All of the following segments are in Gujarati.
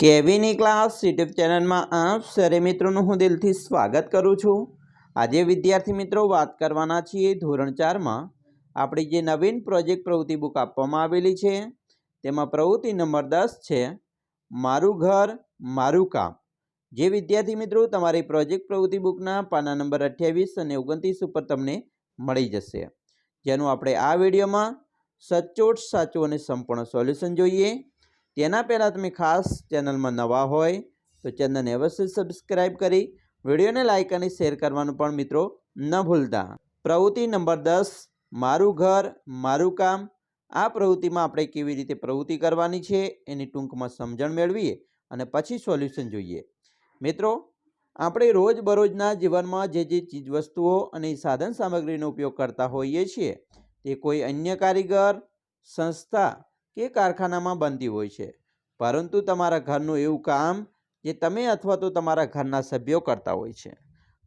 કેવીની ક્લાસ યુટ્યુબ ચેનલમાં આપ સરે મિત્રોનું હું દિલથી સ્વાગત કરું છું. આજે વિદ્યાર્થી મિત્રો વાત કરવાના છીએ ધોરણ ચારમાં. આપણી જે નવીન પ્રોજેક્ટ પ્રવૃત્તિ બુક આપવામાં આવેલી છે, તેમાં પ્રવૃત્તિ નંબર દસ છે, મારું ઘર, મારું કામ. જે વિદ્યાર્થી મિત્રો, તમારી પ્રોજેક્ટ પ્રવૃત્તિ બુકના પાના નંબર અઠ્યાવીસ અને ઓગણત્રીસ ઉપર તમને મળી જશે. જેનું આપણે આ વિડીયોમાં સચોટ, સાચું અને સંપૂર્ણ સોલ્યુશન જોઈએ. તેના પહેલાં તમે ખાસ ચેનલમાં નવા હોય તો ચેનલને અવશ્ય સબસ્ક્રાઈબ કરી વિડીયોને લાઇક અને શેર કરવાનું પણ મિત્રો ન ભૂલતા. પ્રવૃત્તિ નંબર દસ, મારું ઘર, મારું કામ. આ પ્રવૃત્તિમાં આપણે કેવી રીતે પ્રવૃત્તિ કરવાની છે એની ટૂંકમાં સમજણ મેળવીએ અને પછી સોલ્યુશન જોઈએ. મિત્રો, આપણે રોજબરોજના જીવનમાં જે જે ચીજવસ્તુઓ અને સાધન સામગ્રીનો ઉપયોગ કરતા હોઈએ છીએ તે કોઈ અન્ય કારીગર, સંસ્થા કે કારખાનામાં બનતી હોય છે. પરંતુ તમારા ઘરનું એવું કામ જે તમે અથવા તો તમારા ઘરના સભ્યો કરતા હોય છે.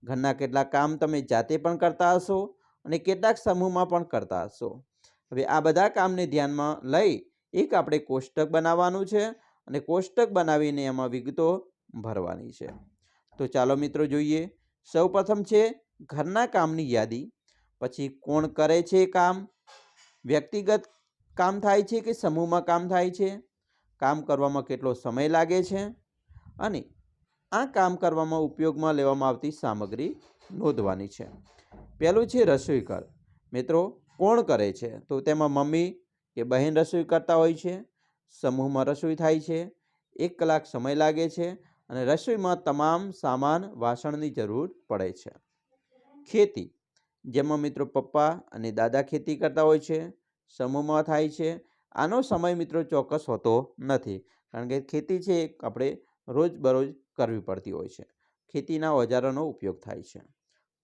ઘરના કેટલાક કામ તમે જાતે પણ કરતા હશો અને કેટલાક સમૂહમાં પણ કરતા હશો. હવે આ બધા કામને ધ્યાનમાં લઈ એક આપણે કોષ્ટક બનાવવાનું છે અને કોષ્ટક બનાવીને એમાં વિગતો ભરવાની છે. તો ચાલો મિત્રો જોઈએ. સૌપ્રથમ છે ઘરના કામની યાદી. પછી કોણ કરે છે કામ? વ્યક્તિગત કામ થાય છે કે સમૂહમાં કામ થાય છે? કામ કરવામાં કેટલો સમય લાગે છે? અને આ કામ કરવામાં ઉપયોગમાં લેવામાં આવતી સામગ્રી નોંધવાની છે. પહેલું છે રસોઈ ઘર મિત્રો, કોણ કરે છે? તો તેમાં મમ્મી કે બહેન રસોઈ કરતા હોય છે, સમૂહમાં રસોઈ થાય છે, એક કલાક સમય લાગે છે અને રસોઈમાં તમામ સામાન વાસણની જરૂર પડે છે. ખેતી. જેમાં મિત્રો પપ્પા અને દાદા ખેતી કરતા હોય છે સમૂહમાં થાય છે. આનો સમય મિત્રો ચોક્કસ હોતો નથી. કારણ કે ખેતી છે એ આપણે રોજબરોજ કરવી પડતી હોય છે. ખેતીના ઓજારોનો ઉપયોગ થાય છે.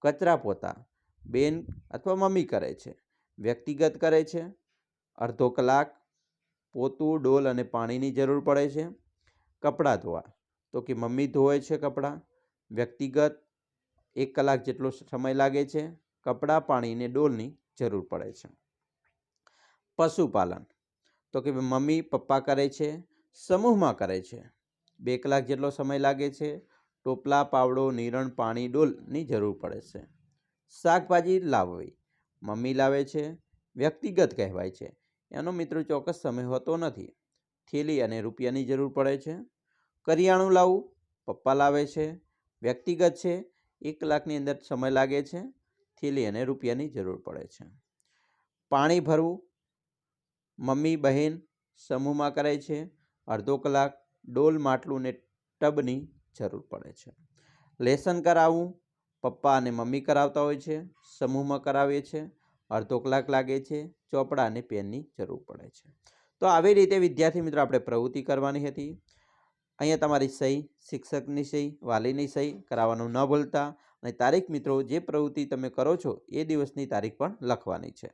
કચરા પોતા બેન અથવા મમ્મી કરે છે. વ્યક્તિગત કરે છે. અડધો કલાક પોતું, ડોલ અને પાણીની જરૂર પડે છે. કપડાં ધોવા. તો કે મમ્મી ધોવે છે કપડાં. વ્યક્તિગત એક કલાક જેટલો સમય લાગે છે. કપડાં પાણી અને ડોલની જરૂર પડે છે. પશુપાલન. તો કે મમ્મી, પપ્પા કરે છે, સમૂહમાં કરે છે. બે કલાક જેટલો સમય લાગે છે, ટોપલા, પાવડો, નિરણ, પાણી, ડોલની જરૂર પડે છે. શાકભાજી લાવવી. મમ્મી લાવે છે, વ્યક્તિગત કહેવાય છે. એનો મિત્રો ચોક્કસ સમય હોતો નથી. થેલી અને રૂપિયાની જરૂર પડે છે. કરિયાણું લાવવું. પપ્પા લાવે છે, વ્યક્તિગત છે, એક કલાકની અંદર સમય લાગે છે. થેલી અને રૂપિયાની જરૂર પડે છે. પાણી ભરવું. મમ્મી, બહેન સમૂહમાં કરે છે. અડધો કલાક ડોલ માટલું ને ટબની જરૂર પડે છે. લેસન કરાવવું પપ્પા અને મમ્મી કરાવતા હોય છે. સમૂહમાં કરાવીએ છે. અડધો કલાક લાગે છે. ચોપડા અને પેનની જરૂર પડે છે. તો આવી રીતે, વિદ્યાર્થી મિત્રો, આપણે પ્રવૃત્તિ કરવાની હતી. અહીંયા તમારી સહી, શિક્ષકની સહી, વાલીની સહી કરાવવાનું ન ભૂલતા. અને તારીખ મિત્રો, જે પ્રવૃત્તિ તમે કરો છો, એ દિવસની તારીખ પણ લખવાની છે.